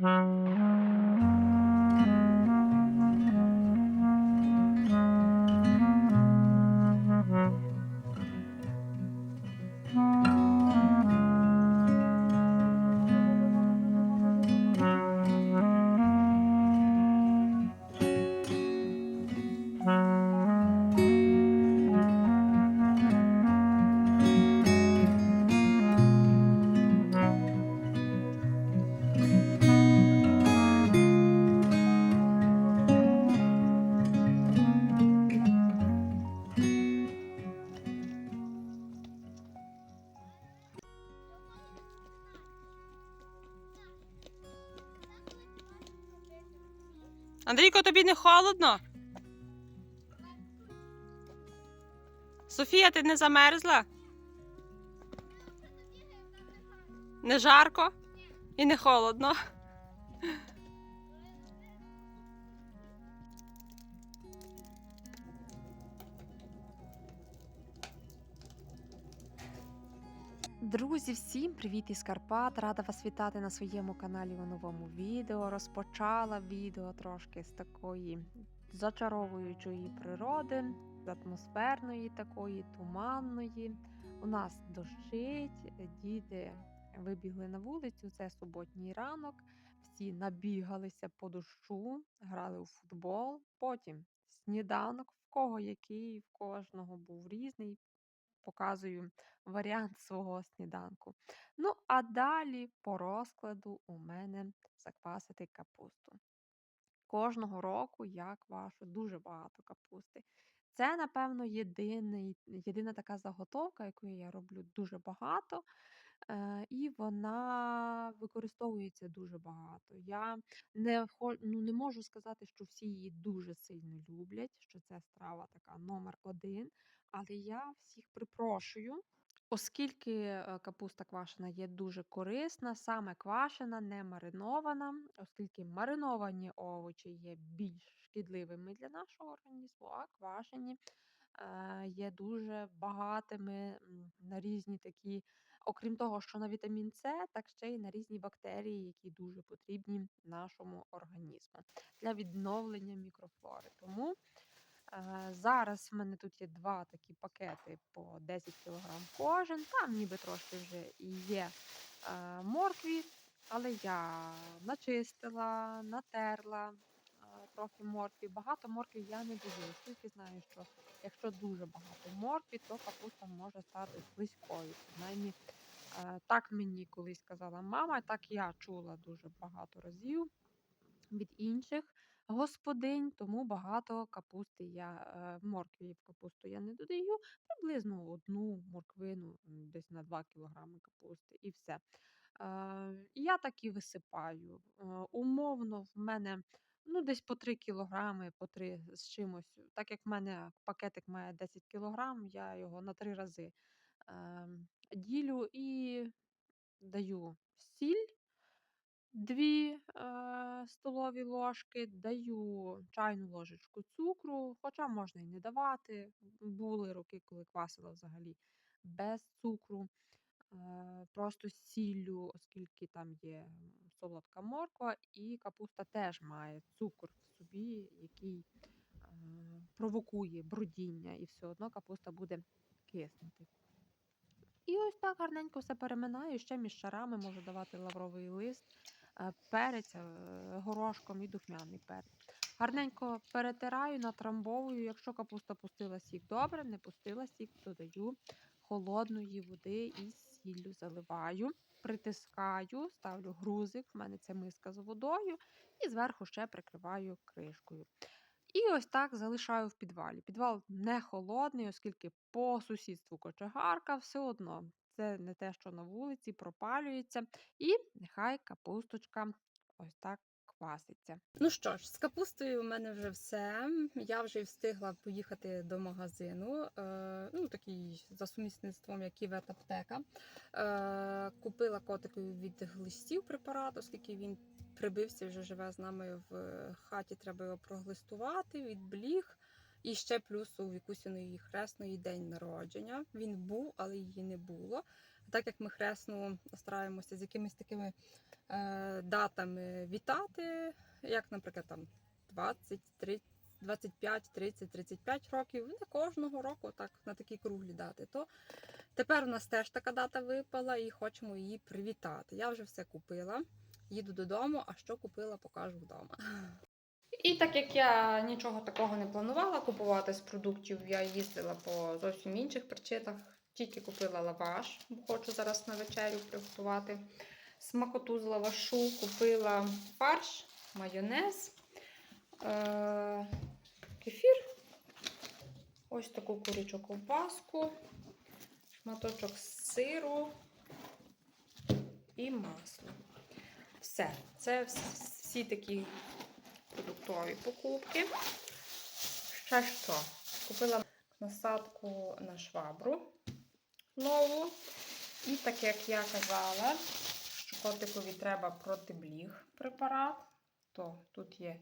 Mm-hmm. Андрійко, тобі не холодно? Софія, ти не замерзла? Не жарко і не холодно. Друзі, всім привіт із Карпат! Рада вас вітати на своєму каналі у новому відео. Розпочала відео трошки з такої зачаровуючої природи, з атмосферної такої, туманної. У нас дощить, діти вибігли на вулицю. Це суботній ранок. Всі набігалися по дощу, грали у футбол. Потім сніданок, в кого який, в кожного був різний. Показую варіант свого сніданку. Ну, а далі по розкладу у мене заквасити капусту. Кожного року я квашу дуже багато капусти. Це, напевно, єдиний, єдина така заготовка, якої я роблю дуже багато, е, і вона використовується дуже багато. Я не, ну, не можу сказати, що всі її дуже сильно люблять, що це страва така номер один. Але я всіх припрошую, оскільки е, капуста квашена є дуже корисна, саме квашена, не маринована, оскільки мариновані овочі є більш шкідливими для нашого організму, а квашені е, є дуже багатими на різні такі, окрім того, що на вітамін С, так ще й на різні бактерії, які дуже потрібні нашому організму для відновлення мікрофлори. Тому Зараз в мене тут є два такі пакети по 10 кг кожен. Там ніби трошки вже є е, моркві, але я начистила, натерла е, трохи моркві. Багато моркві я не даю, оскільки знаю, що якщо дуже багато моркві, то капуста може стати слизькою. Принаймні, е, так мені колись казала мама, так я чула дуже багато разів від інших господинь, тому багато капусти я е, моркві в капусту я не додаю, приблизно одну морквину десь на 2 кг капусти і все. Е, я так і висипаю. Е, Умовно, в мене ну, десь по 3 кг, по 3 з чимось. Так як в мене пакетик має 10 кг, я його на 3 рази е, ділю і даю сіль. Дві е, столові ложки, даю чайну ложечку цукру, хоча можна і не давати. Були роки, коли квасила взагалі без цукру, е, просто сіллю, оскільки там є солодка морква, і капуста теж має цукор в собі, який е, провокує брудіння, і все одно капуста буде киснути. І ось так гарненько все переминаю. Ще між шарами можу давати лавровий лист, перець е, горошком і духмяний перець. Гарненько перетираю, натрамбовую. Якщо капуста пустила сік, добре, не пустила сік, додаю холодної води і сіллю заливаю, притискаю, ставлю грузик, в мене це миска з водою, і зверху ще прикриваю кришкою. І ось так залишаю в підвалі. Підвал не холодний, оскільки по сусідству кочегарка все одно. Це не те, що на вулиці, пропалюється. І нехай капусточка ось так кваситься. Ну що ж, з капустою у мене вже все. Я вже встигла поїхати до магазину. Е, ну, такий за сумісництвом, як і ветаптека. Е, купила котикові від глистів препарат, оскільки він прибився, вже живе з нами в хаті. Треба його проглистувати, відбліг. І ще плюс у Вікусіної хресної день народження. Він був, але її не було. Так як ми хресну стараємося з якимись такими е, датами вітати, як, наприклад, там 20, 30, 25, 30, 35 років, не кожного року так на такі круглі дати. То тепер у нас теж така дата випала і хочемо її привітати. Я вже все купила. Їду додому, а що купила, покажу вдома. І так як я нічого такого не планувала купувати з продуктів, я їздила по зовсім інших причинах. Тільки купила лаваш, бо хочу зараз на вечерю приготувати смакоту з лавашу. Купила фарш, майонез, е- кефір, ось таку курячу ковбаску, шматочок сиру і масло. Все, це всі такі продуктові покупки. Ще що? Купила насадку на швабру нову. І так як я казала, що котикові треба протибліг препарат, то тут є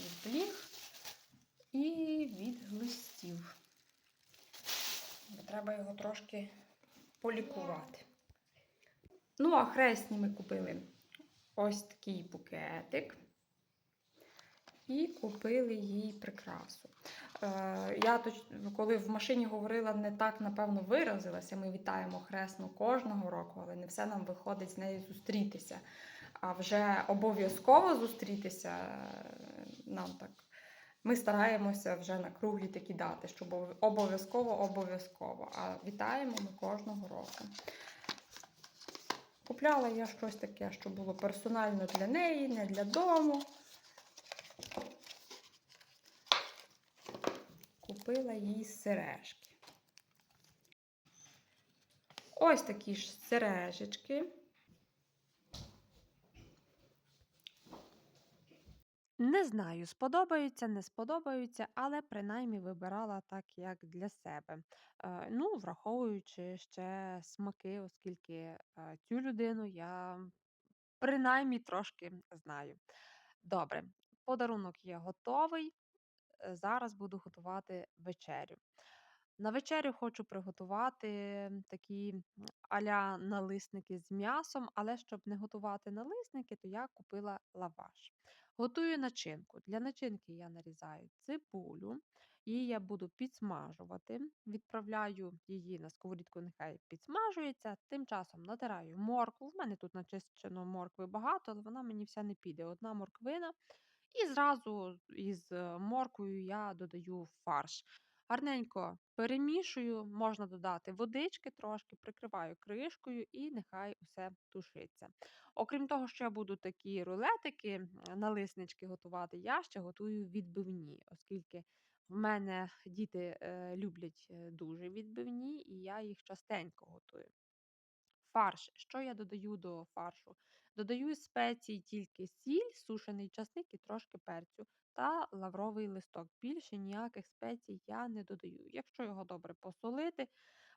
від бліг і від глистів. Треба його трошки полікувати. Ну, а хресні ми купили ось такий букетик і купили їй прикрасу. Е, я коли в машині говорила, не так напевно виразилася. Ми вітаємо хресну кожного року, але не все нам виходить з нею зустрітися. А вже обов'язково зустрітися е, нам так. Ми стараємося вже на круглі такі дати, щоб обов'язково обов'язково. А вітаємо ми кожного року. Купляла я щось таке, що було персонально для неї, не для дому. Купила їй сережки. Ось такі ж сережечки. Не знаю, сподобаються, не сподобаються, але принаймні вибирала так, як для себе. Е, ну, враховуючи ще смаки, оскільки е, цю людину я принаймні трошки знаю. Добре, подарунок є готовий. Е, Зараз буду готувати вечерю. На вечерю хочу приготувати такі а-ля налисники з м'ясом, але щоб не готувати налисники, то я купила лаваш. Готую начинку. Для начинки я нарізаю цибулю, її я буду підсмажувати, відправляю її на сковорідку, нехай підсмажується. Тим часом натираю моркву. В мене тут начищено моркви багато, але вона мені вся не піде. Одна морквина. І зразу із е, морквою я додаю фарш. Гарненько перемішую, можна додати водички трошки, прикриваю кришкою і нехай усе тушиться. Окрім того, що я буду такі рулетики, налиснички готувати, я ще готую відбивні, оскільки в мене діти е, люблять е, дуже відбивні, і я їх частенько готую. Фарш. Що я додаю до фаршу? Додаю із спецій тільки сіль, сушений часник і трошки перцю та лавровий листок. Більше ніяких спецій я не додаю. Якщо його добре посолити,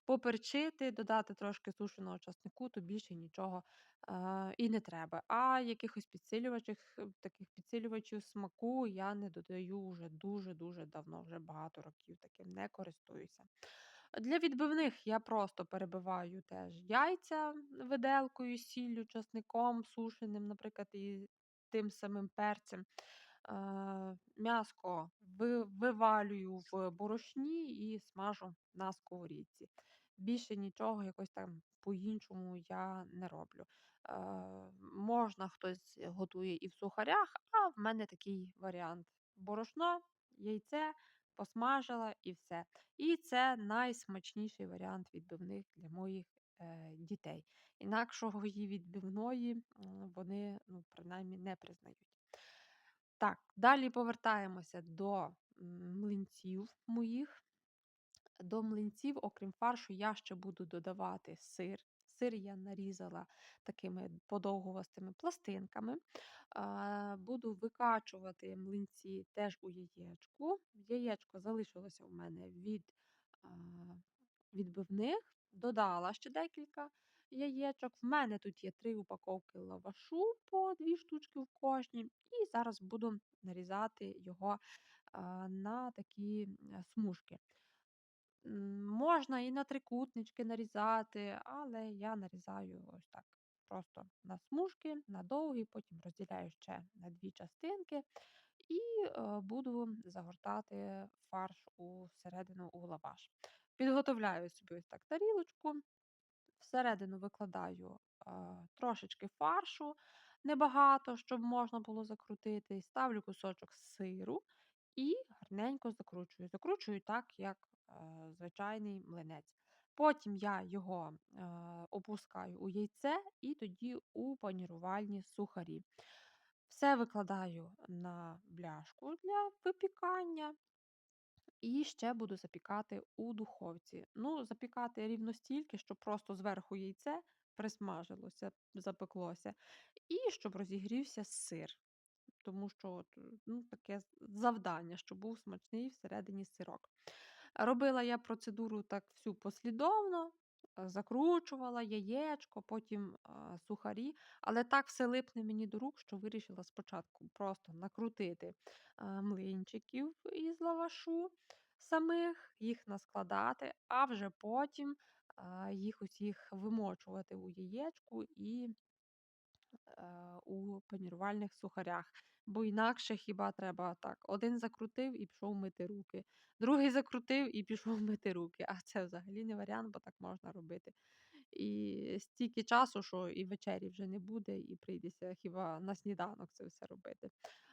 поперчити, додати трошки сушеного часнику, то більше нічого е, і не треба. А якихось підсилювачів, таких підсилювачів смаку я не додаю вже дуже-дуже давно, вже багато років таким не користуюся. Для відбивних я просто перебиваю теж яйця виделкою, сіллю, часником сушеним, наприклад, і тим самим перцем. Е, М'яско вивалюю в борошні і смажу на сковорідці. Більше нічого якось там по-іншому я не роблю. Е, можна хтось готує і в сухарях, а в мене такий варіант: борошно, яйце, посмажила і все. І це найсмачніший варіант відбивних для моїх е, дітей. Інакшого її відбивної вони ну, принаймні не признають. Так, далі повертаємося до млинців моїх. До млинців, окрім фаршу, я ще буду додавати сир. Сир я нарізала такими подовгувастими пластинками. Буду викачувати млинці теж у яєчку. Яєчко залишилося у мене від відбивних. Додала ще декілька яєчок. В мене тут є три упаковки лавашу по дві штучки в кожній. І зараз буду нарізати його на такі смужки. Можна і на трикутнички нарізати, але я нарізаю ось так. Просто на смужки, на довгі, потім розділяю ще на дві частинки і е, буду загортати фарш у середину у лаваш. Підготовляю собі ось так тарілочку, всередину викладаю е, трошечки фаршу, небагато, щоб можна було закрутити. Ставлю кусочок сиру і гарненько закручую. Закручую так, як звичайний млинець. Потім я його е, опускаю у яйце і тоді у панірувальні сухарі. Все викладаю на бляшку для випікання. І ще буду запікати у духовці. Ну, запікати рівно стільки, щоб просто зверху яйце присмажилося, запеклося, і щоб розігрівся сир. Тому що ну, таке завдання, щоб був смачний всередині сирок. Робила я процедуру так всю послідовно, е, закручувала яєчко, потім а, сухарі, але так все липне мені до рук, що вирішила спочатку просто накрутити а, млинчиків із лавашу самих, їх наскладати, а вже потім їх усіх вимочувати у яєчку і е, у панірувальних сухарях. Бо інакше хіба треба так: один закрутив і пішов мити руки, другий закрутив і пішов мити руки. А це взагалі не варіант, бо так можна робити. І стільки часу, що і вечері вже не буде, і прийдеться хіба на сніданок це все робити.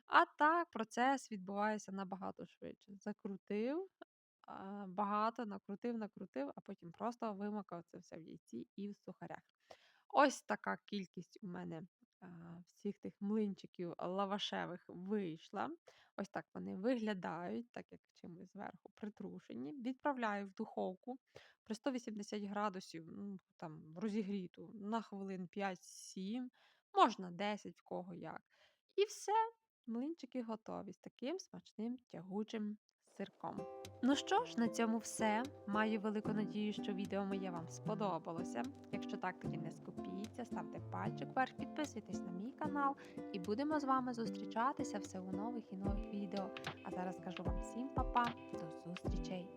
А так, процес відбувається набагато швидше. Закрутив, багато, накрутив, накрутив, а потім просто вимакав це все в яйці і в сухарях. Ось така кількість у мене а, всіх тих млинчиків лавашевих вийшла. Ось так вони виглядають, так як чимось зверху притрушені. Відправляю в духовку при 180 градусів, ну, там розігріту на хвилин 5-7, можна 10 в кого як. І все, млинчики готові з таким смачним тягучим сирком. Ну що ж, на цьому все. Маю велику надію, що відео моє вам сподобалося. Якщо так, тоді не скупіться, ставте пальчик вверх, підписуйтесь на мій канал і будемо з вами зустрічатися все у нових і нових відео. А зараз кажу вам всім па-па, до зустрічей!